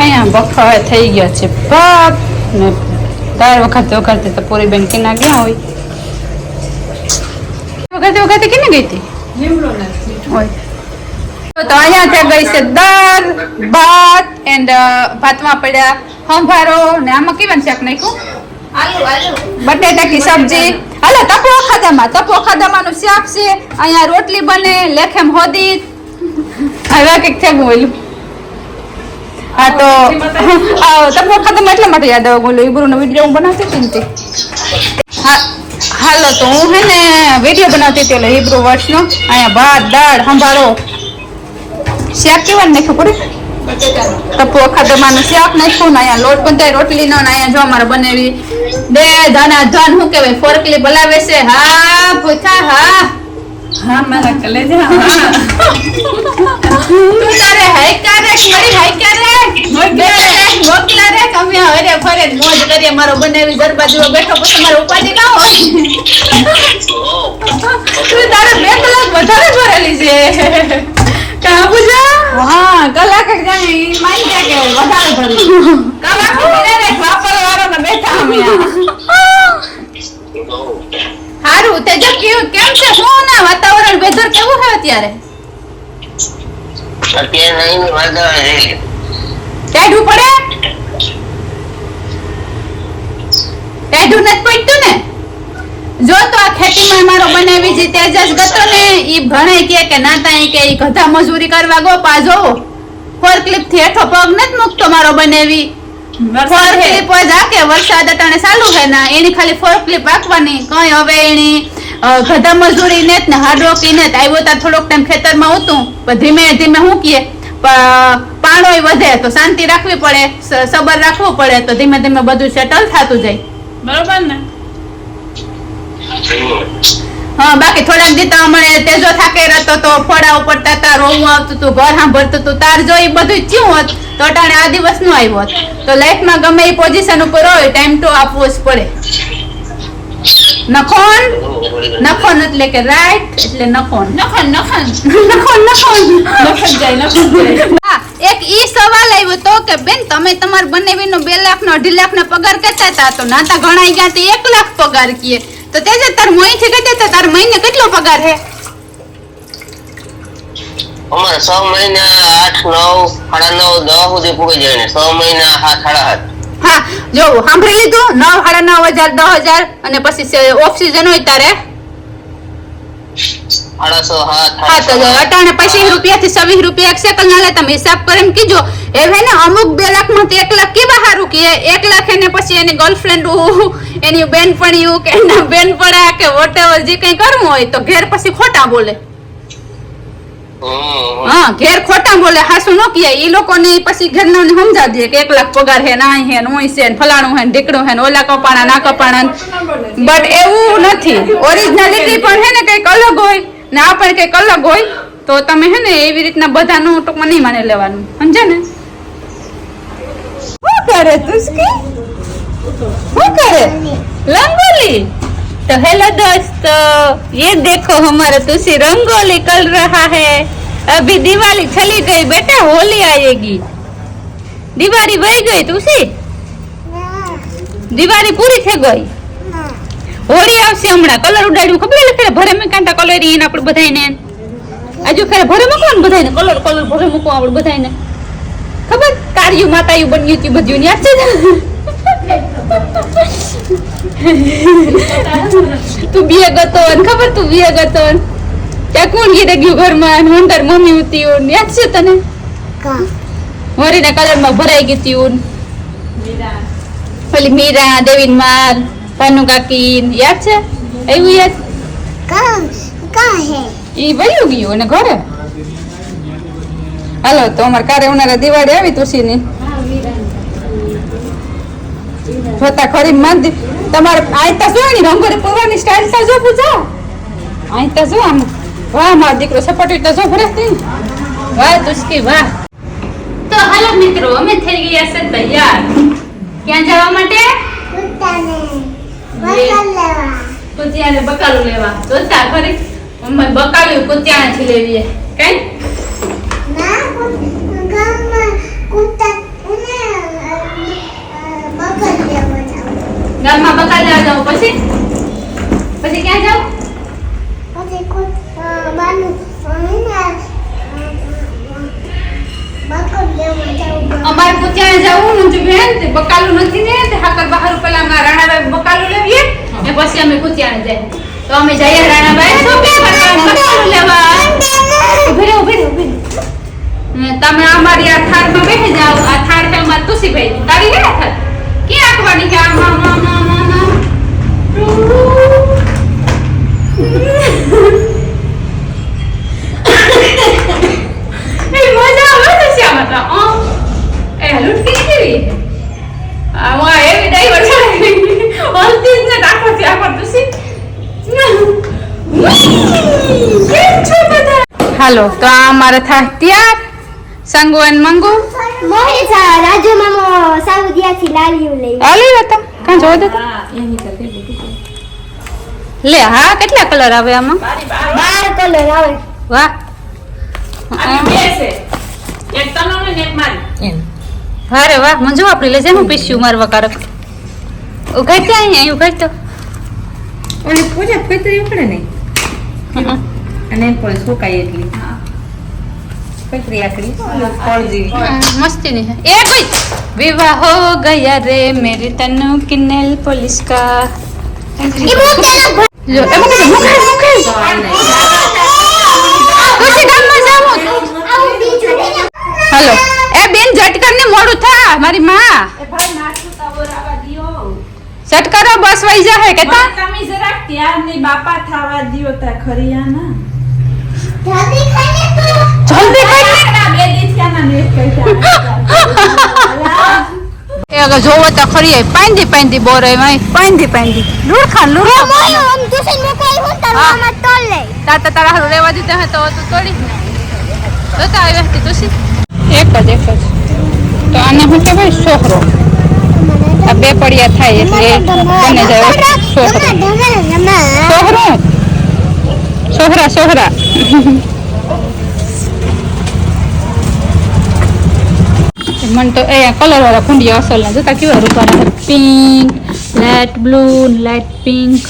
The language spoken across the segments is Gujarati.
અહીંયા બફાવે થઈ ગયા છે. બાપ ને દર વખતે વખતે તો પૂરી બેન કેના ગયા હોય? વખતે વખતે કેને ગઈ હતી? તો અહીંયા ત્યાં ગઈ છે દાળ ભાત એન્ડ ભાતમાં પડ્યા સંભારો ને આમાં કેવાનું શાક નાખ્યું? બટેટા કી સબ્જી. હાલો તપો અખાદામાં તપો અખાદામાં શાક છે. અહીંયા રોટલી બને લેખેમ હોદી હવે કંઈક થયું બોલું હા તો તમને તપો એટલા માટે યાદ આવે બોલું ઈબ્રુનો વીડિયો હું બનાવતી હતી ને હા હાલો તો હું હે ને વીડિયો બનાવતી હતી એટલે હિબ્રુ વર્ષનો. અહીંયા ભાત દાળ સંભાળો શાક કેવા નાખ્યું પડે? ટપુ ખાધમાનું શાક નાખ્યું ને અહીંયા લોટ બંધાય રોટલીનો ને અહીંયા જો અમારે બનાવી. બે ધના ધન શું કહેવાય ફોરકલી બોલાવે છે. હા ભૂથા હા. હા મારા કલેજા હા. તારે હાઈ કારે મારી હાઈ કારે મોકલા રે. કમે હરે ફરે મોજ કરીએ મારો બનાવી દરબાજુ બેઠો પછી મારો ઉપાધિ ના હોય. તું તારે બે કલાક વધારે ભરેલી છે. કા પૂજા? હા કલાક જ જાણે ઈ ગયા કે વધારે ભરી કલાક ભરી રે બેઠા અમે. હારું તેજબ કેવું કેમ છે? શું ના વાતાવરણ વેધર કેવું છે અત્યારે? અત્યારે નહીં વાદળ છે ટાઢું પડે? ટાઢું નથી પડતું ને? જો તો આ ખેતીમાં મારો બનાવી જે તેજસ ગતો ને ઈ ભણે કે કે નાતા કે ઈ ગધા મજૂરી કરવા ગો પાજો ફોર ક્લિપથી હેઠો પગ નથી મૂકતો મારો બનાવી. ફોરક્લિપ વરસાદ જ આકે વરસાદ અટાણે ચાલુ હે ના એની ખાલી ફોરક્લિપ ક્લિપ કઈ હવે એની ગધા મજૂરી ને જ ને હાડરોકી ને જ. આવ્યો ત્યાં થોડોક ટાઈમ ખેતરમાં હતું પણ ધીમે ધીમે હું કીએ પાણોય વધે તો શાંતિ રાખવી પડે સબર રાખવું પડે તો ધીમે ધીમે બધું સેટલ થતું જાય. બરોબર ને? હા બાકી થોડાક દી તો હમણે તેજો થાકે રહેતો તો ફળા ઉપડતા હતા રોવું આવતું હતું ઘર સાંભળતું હતું તાર જો એ બધું થયું હોત તો અટાણે આ દિવસનું આવ્યો હોત. તો લાઈફમાં ગમે એ પોઝિશન ઉપર હોય ટાઈમ તો આપવો જ પડે. નખોન નખોન એટલે કે રાઈટ એટલે નખોન નખન નખન નખોન નખોન નખન જાય નખન જાય હા, એક ઈ સવાલ આવ્યો તો કે બેન તમે તમાર બંનેવીનો બે લાખ નો અઢી લાખ નો પગાર કહેતા હતા તો નાતા ગણાઈ ગયા તો એક લાખ પગાર કીએ તો તે જે તાર મોઈ થી કહેતા હતા તાર મહિને કેટલો પગાર હે અમારે છ મહિના આઠ નવ સાડા નવ દસ સુધી પૂરી જાય ને છ મહિના સાત સાડા સાત હા જો સાંભળી લીધું? નવ સાડા નવ હજાર દસ હજાર અને પછી ઓફ સિઝન હોય સાત હા તો જો અટાણે પચીસ રૂપિયા થી છવ્વીસ રૂપિયા એક સેકલ ના લે તમે હિસાબ કરીને કીજો હવે ને અમુક બે લાખમાંથી એક લાખ કેવા સારું કે એક લાખ એને પછી એની ગર્લફ્રેન્ડ એની બેનપણીયું કે એના બેનપણા કે વોટેવર જે કઈ કરવું હોય તો ઘેર પછી ખોટા બોલે. હા, ઘેર ખોટા બોલે, હાસુ નો કહે ઈ લોકો ને પછી ઘરના ને સમજા દે કે એક લાખ પગાર હે ના હે નો છે ફલાણું હે, ને ઢીકડું હે ઓલા કપાણા, ના કપાણા. બટ એવું નથી. ઓરિજિનાલિટી પણ હે ને કંઈક અલગ હોય, ને આ પણ કંઈક અલગ હોય, તો તમે હે ને એવી રીતના બધાનું ટૂંકમાં નહીં માને લેવાનું. સમજે ને? શું કરે તું શું કરે? લંગોલી? तो हेलो दोस्तों ये देखो हमारा तुसी रंगोली कर रहा है अभी दिवाली चली गई बेटा होली आएगी दिवाली वही गई तुसी દિવાળી પૂરી થઈ ગઈ હોળી આવશે હમણાં કલર ઉડાડ્યું ખબર એટલે ફેરે ભરે મેં કાંટા કલર એને આપણે બધાયને આજુ ફેરે ભરે મૂકવાનું બધાયને કલર કલર ભરે મૂકવા આપણે બધાયને ખબર કાર્યું માતાયું બન્યું હતું બધું યાદ છે ને? તું બે ગતો ને ખબર તું બે ગતો ને? ત્યાં કોણ ગીરે ગયું ઘરમાં અંદર મમ્મી ઉતી ઉન યાદ છે તને? હોરીના કલરમાં ભરાઈ ગઈ હતી ઉન. પેલી મીરા દેવીન માર ભાનુ કાકી યાદ છે? એવું યાદ? ઈ વયું ગયું અને ઘરે? હાલો તો અમારે કારે ઉનાળે દિવાળી આવી તુસીની જોતા ખરી માંદી. તમારે આયતા શું એની રંગોળી પૂરવાની સ્ટાઇલ તા જો પૂજા આયતા જો આમ? વાહ મારો દીકરો સપાટી તો જો ફરસ થઈ વાહ તુસ્કી વાહ. તો હાલો મિત્રો અમે થઈ ગયા છે તૈયાર. ક્યાં જવા માટે? કુતિયાને બકાલું લેવા. જોતા ખરી. અમે બકાલ્યું કુતિયાને લેવીએ કઈ? આમાં બકા લેવા જાવ પછી? પછી ક્યાં જાવ પછી કો માનું અમારે ત્યાં જવું નું બેન તે બકાલું નથી ને તે હાકર બહાર પેલા અમારા રાણાભાઈ બકાલું લેવીએ ને પછી અમે કુતિયાને જાય. તો અમે જઈએ રાણાભાઈ શું કે બકાલું લેવા? ઊભી ઊભી ઊભી તમે અમારી આ થારમાં બેસી જાઓ. આ થાર તમારી તુસી ભાઈ તારી હે થાર થાળ ક્યાં આખવાડી કે આમ આમ આમ આમ હાલો તો આ અમારે થાય ત્યાર. સંગુ એન મંગુ. મોહિત રાજુ મામો સાઉદીયાથી લાલીઓ લઈ આલી હતા કાં જોવા દે તો. લે હા કેટલા કલર આવે આમાં? બાર કલર આવે. વાહ. અરે વાહ મંજુ આપણી લેજે હું પીસ્યું મારવા કારક. ઉઘાડ ત્યાં અહીંયા ઉઘાડ તો. ઓલી પૂજા પૈતરી પડે ને અને પણ સુકાય એટલી. મસ્તી એ ભાઈ વિવાહ હો રે મેરે તનુ કિનેલ પોલીસ કા. જો હાલો. એ બેન ઝટકરને મોડું થા મારી માં. એ ઝટકરો બસ વઈ જાહે કેતા તમે બાપા થાવા દિયો તા જલ્દી એ અગર જોવો તો ખરી પાંદી પાંદી બોરે માય પાંદી પાંદી લુડખા લુડખા મોયો આમ ટ્યુશન મોકલાઈ હું તાર. મામા તોલ લે. તાતા તારા હારું રેવા દીધા હે તો તું તોડી જ ને જોતા આવી હતી તુસી એક જ એક જ. તો આને હું કે ભાઈ સોહરો આ બે પડિયા થાય એટલે બને જાય સોહરો સોહરો સોહરા સોહરા મન તો એ કલર વાળા કુંડિયા અસલના જોતા કેવા રૂપાના pink light blue light pink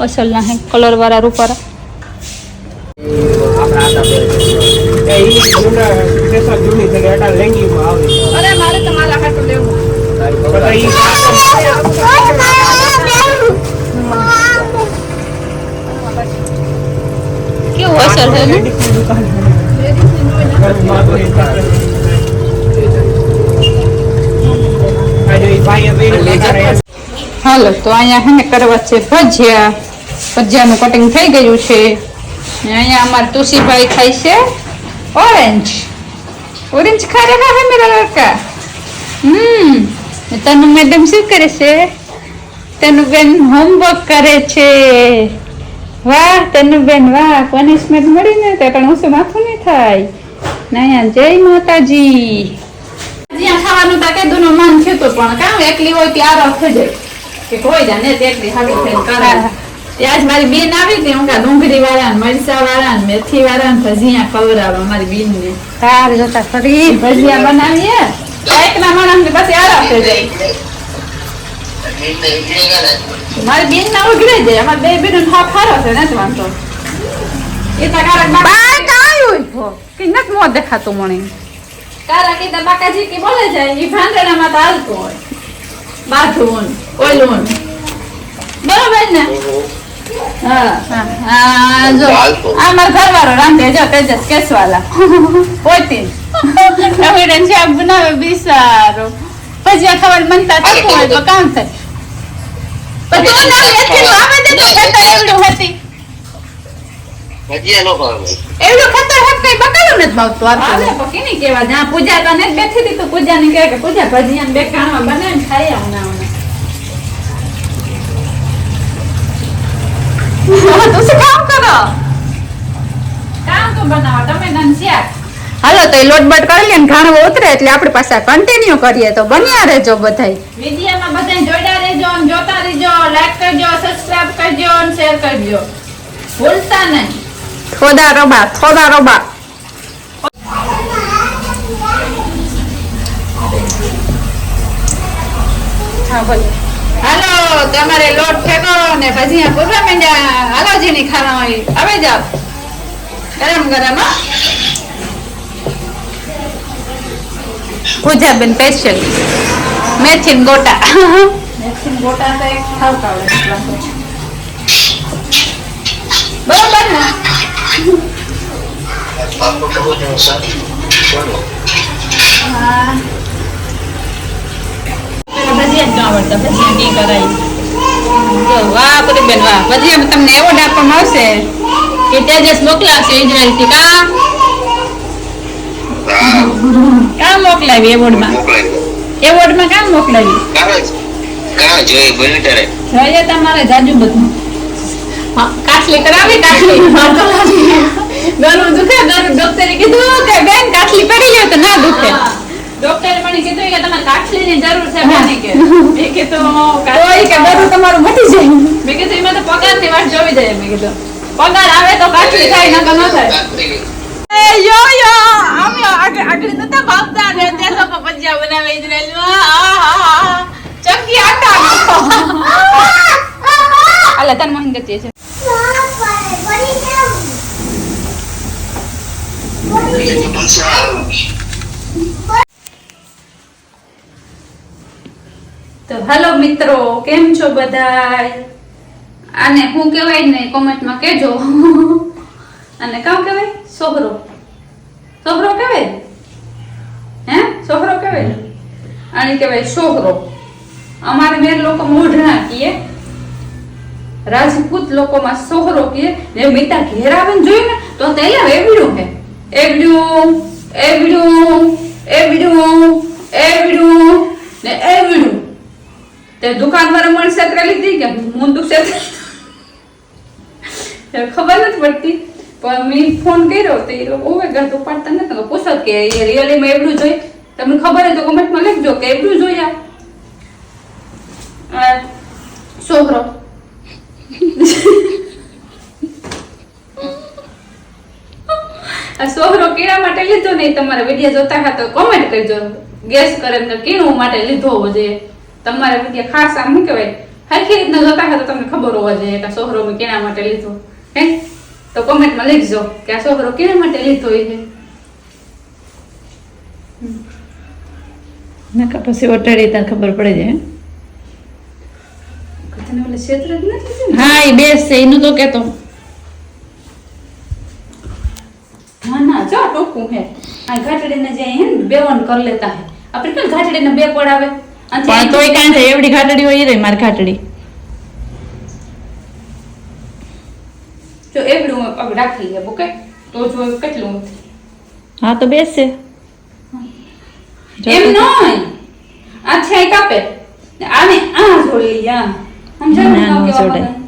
અસલના હે કલર વાળા રૂપારા અરે મારે તમારા હાટું લેવું. કેવું અસર છે ને હાલો, તો અહીંયા હે ને કરવા છે ભજીયા. ભજીયાનું કટિંગ થઈ ગયું છે. અહીંયા અમારા તુસીભાઈ ખાય છે ઓરેન્જ ઓરેન્જ ખા રહ્યા હે મેરા લડકા હમ તનુ મેડમ શું કરે છે? તનુ બેન હોમવર્ક કરે છે. વાહ, તનુ બેન, વાહ પનિશમેન્ટ મળી ને તો પણ શું માથું નહીં થાય? ના જય માતાજી. જ્યાં ખાવાનું તા કીધું નું મન થયું તું પણ કામ એકલી હોય ત્યારે થઈ જાય. કે કોઈ જા તે એકલી હાલી થઈને કરાય આજ મારી બેન આવી હતી હું કા ડુંગળી વાળા મરચા વાળા મેથી વાળા ભજીયા ખવડાવવા મારી બેન ને તાર જોતા ખરી ભજીયા બનાવીએ એક ના માણસ ને પછી આરામ થઈ જાય. મારી બેન ના ઉઘડે જાય અમારે બે બેન હાફ હારો છે નથી વાંધો. એ તો કારક બાર કાયું કે નત મો દેખાતું મને કારા કે બાકાજી કે બોલે જાય એ ભાંગડામાં તો હોય. બાથરૂમ ઓલું બરોબર ને? ચાલતું. ખબર મનતા થતું હોય. તો કામ થાય પણ તું ના લેતી તો આવે દે તો કહેતા એવડું હતી ભજીયા નો ભાવે. એવું ખતર હત કઈ બકાલું નથી ભાવતું આ તો. પકી ની કેવા જ્યાં પૂજા જ બેઠી હતી તો પૂજા ને કહે કે પૂજા ભજીયા બે કાણવા બનાવીને ખાઈ આવના તું શું કામ કરો? કામ તો બનાવો? તમે હાલો તો એ લોટબટ કરી લે ને ઘાણો ઉતરે એટલે આપણે પાસે કન્ટિન્યુ કરીએ. તો બન્યા રહેજો બધાય. વિડીયોમાં બધાય જોડા રહેજો અને જોતા રહેજો લાઈક કરજો સબસ્ક્રાઇબ કરજો અને શેર કરજો. ભૂલતા નહીં. થોડા રોબા થોડા રોબા હા બોલો. હાલો તમારે લોટ ફેંકો ને પછી પૂરવા માંડ્યા હાલો જેની ખાવા હોય આવે જાવ ગરમ ગરમ પૂજાબેન સ્પેશિયલ. મેથી ને ગોટા. મેથીન ગોટા તો એક ખાવતા આવડે ભજીયા ભજીયા નહીં કરાય જો વાહ પૂરી વાહ એમ તમને એવોર્ડ આપવામાં આવશે કે તેજસ મોકલાવશે ઇઝરાયલથી કા કા મોકલાવી એવોર્ડમાં એવોર્ડમાં કામ મોકલાવી કાં જોઈ બોલી જોઈએ તમારે જાજુ બધું હા, કાટલી કરાવી કાટલી ગળું દુખે ગળું ડોક્ટરે કીધું કે બેન કાટલી પડી લ્યો તો ના દુખે. ડોક્ટરે મને કીધું કે તમારે કાટલીની જરૂર છે. બેન કે મેં કીધું કાટલી કે ગળું તમારું મટી જાય. મેં કીધું એમાં તો પગારની વાત જોવી જાય. મેં કીધું પગાર આવે તો કાટલી થાય નકર ન થાય. એ યો યો અમે આગળ આગળ નતા ભાવતા ને તે લોકો ભજીયા બનાવે ઇઝરાયલમાં. આટા. અલા તન મોહન છે તો હેલો મિત્રો, કેમ છો બધાય? આને હું કહેવાય ને કોમેન્ટમાં કહેજો. અને કામ કહેવાય? સોહરો. સોહરો કહેવાય? હે? સોહરો કહેવાય? આને કહેવાય સોહરો. અમારે મેર લોકો મોઢણા કીએ રાજપૂત લોકોમાં સોહરો કે ને મીતા ઘેર આવે ને જોયું ને તો તૈયાર એવડ્યું હે. એવડ્યું એવડ્યું એવડ્યું એવડ્યું ને એવડ્યું તે દુકાનવાળા મણ છેતરા લીધી કે મુંદુ એ ખબર નથી પડતી. પણ મેં ફોન કર્યો તો એ લોકો ઓવે ગત ઉપાડતા નથી પૂછો કે એ રિયલીમાં એવડું જોઈ તમને ખબર હોય તો કોમેન્ટમાં લખજો કે એવડું જોયા છોકરો આ સોહરો કેળા માટે લીધો નહીં, તમારા વીડિયો જોતા હોય તો કોમેન્ટ કરજો. ગેસ કરે ને કેળું માટે લીધો હોવો જોઈએ. તમારા વીડિયો ખાસ આમ શું કહેવાય? હરખી રીતના જોતા હોય તો તમને ખબર હોવા જોઈએ કે સોહરો મેં કેળા માટે લીધો. હે? તો કોમેન્ટમાં લખજો કે આ સોહરો કેળા માટે લીધો છે નકા પછી ઓટાડી ત્યાં ખબર પડે છે તને ઓલે ક્ષેત્ર જ નથી થયું ને? હા એ બેસ છે એનું તો કેતો. ના ના જો ટોકું હે. આ ઘાટડીને જે હે ને બે કરી લેતા હે. આપણે કેમ ઘાટડીને બે પડાવે પણ તોય કાંઈ થાય એવડી ઘાટડી હોય એ રહી ઘાટડી. જો એવડું પગ રાખી લે ઓકે તો જો કેટલું હા તો બેસશે એમ નહીં આ છે કાપે આને આ જોડી લે આ